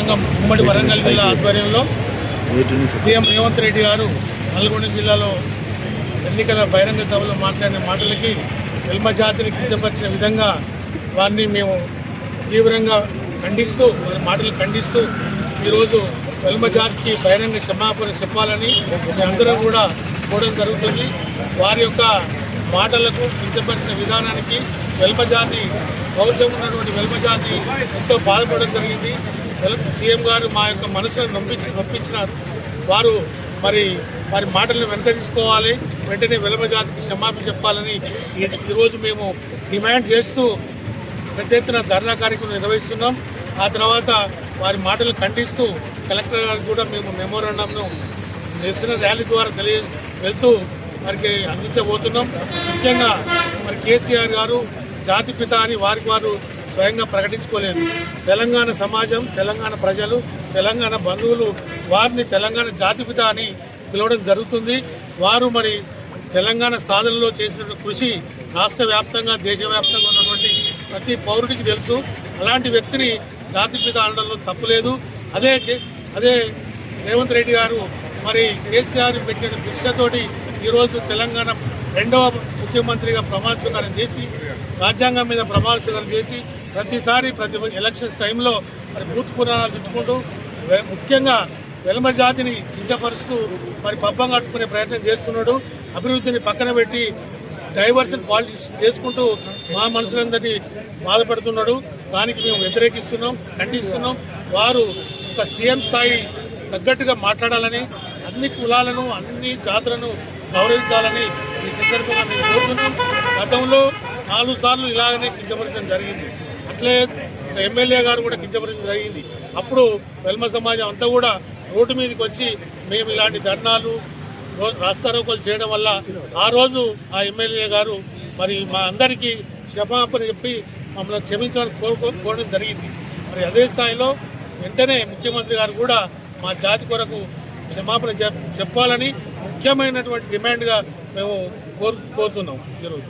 సంఘం ఉమ్మడి వరంగల్ జిల్లా ఆధ్వర్యంలో సీఎం రేవంత్ రెడ్డి గారు నల్గొండ జిల్లాలో ఎన్నికల బహిరంగ సభలో మాట్లాడిన మాటలకి వెల్మ జాతిని కించపరిచిన విధంగా వారిని మేము తీవ్రంగా ఖండిస్తూ వారి మాటలు ఖండిస్తూ ఈరోజు వెల్మ జాతికి బహిరంగ క్షమాపణ చెప్పాలని మేమందరం కూడా కోవడం జరుగుతుంది. వారి యొక్క మాటలకు కించపరిచిన విధానానికి వెల్మ జాతి పౌరుషం ఉన్నటువంటి వెల్మ జాతి ఎంతో బాధపడడం జరిగింది. సీఎం గారు మా యొక్క మనసును నొప్పించి నొప్పించినారు. వారు మరి వారి మాటలను వెంట తీసుకోవాలి వెంటనే వెలమ జాతికి క్షమాపణ చెప్పాలని ఈరోజు మేము డిమాండ్ చేస్తూ పెద్ద ఎత్తున ధర్నా కార్యక్రమం నిర్వహిస్తున్నాం. ఆ తర్వాత వారి మాటలు ఖండిస్తూ కలెక్టర్ గారికి కూడా మేము మెమోరాండంను నిరసన ర్యాలీ ద్వారా తెలియ వెళ్తూ వారికి అందించబోతున్నాం. ముఖ్యంగా మరి కేసీఆర్ గారు జాతిపిత అని వారికి వారు స్వయంగా ప్రకటించుకోలేదు. తెలంగాణ సమాజం తెలంగాణ ప్రజలు తెలంగాణ బంధువులు వారిని తెలంగాణ జాతిపిత అని పిలవడం జరుగుతుంది. వారు మరి తెలంగాణ సాధనలో చేసిన కృషి రాష్ట్ర వ్యాప్తంగా దేశవ్యాప్తంగా ఉన్నటువంటి ప్రతి పౌరుడికి తెలుసు. అలాంటి వ్యక్తిని జాతిపిత అనడంలో తప్పులేదు అదే అదే రేవంత్ రెడ్డి గారు మరి కేసీఆర్ పెట్టిన భిక్షతోటి ఈరోజు తెలంగాణ రెండవ ముఖ్యమంత్రిగా ప్రమాణ స్వీకారం చేసి రాజ్యాంగం మీద ప్రమాణ స్వీకారం చేసి ప్రతిసారి ప్రతి ఎలక్షన్స్ టైంలో మరి బూత్ పురాణాలు తెచ్చుకుంటూ ముఖ్యంగా వెలమ జాతిని కించపరుస్తూ మరి పబ్బం కట్టుకునే ప్రయత్నం చేస్తున్నాడు. అభివృద్ధిని పక్కన పెట్టి డైవర్షన్ పాలిటిక్స్ చేసుకుంటూ మా మనసులందరినీ బాధపడుతున్నాడు. దానికి మేము వ్యతిరేకిస్తున్నాం ఖండిస్తున్నాం. వారు ఒక సీఎం స్థాయి తగ్గట్టుగా మాట్లాడాలని అన్ని కులాలను అన్ని జాతులను గౌరవించాలని ఈ సందర్భంగా మేము కోరుతున్నాం. గతంలో నాలుగు సార్లు ఇలాగనే కించపరచడం జరిగింది. అట్లే ఎమ్మెల్యే గారు కూడా కించపరచడం జరిగింది. అప్పుడు వెల్మ సమాజం అంతా కూడా రోడ్డు మీదకి వచ్చి మేము ఇలాంటి ధర్నాలు రాస్తారోకలు చేయడం వల్ల ఆ రోజు ఆ ఎమ్మెల్యే గారు మరి మా అందరికీ క్షమాపణ చెప్పి మమ్మల్ని క్షమించాలని కోరుకోవడం జరిగింది. మరి అదే స్థాయిలో వెంటనే ముఖ్యమంత్రి గారు కూడా మా జాతి కొరకు క్షమాపణ చెప్పాలని ముఖ్యమైనటువంటి డిమాండ్గా మేము కోరు కోరుతున్నాం ఈరోజు.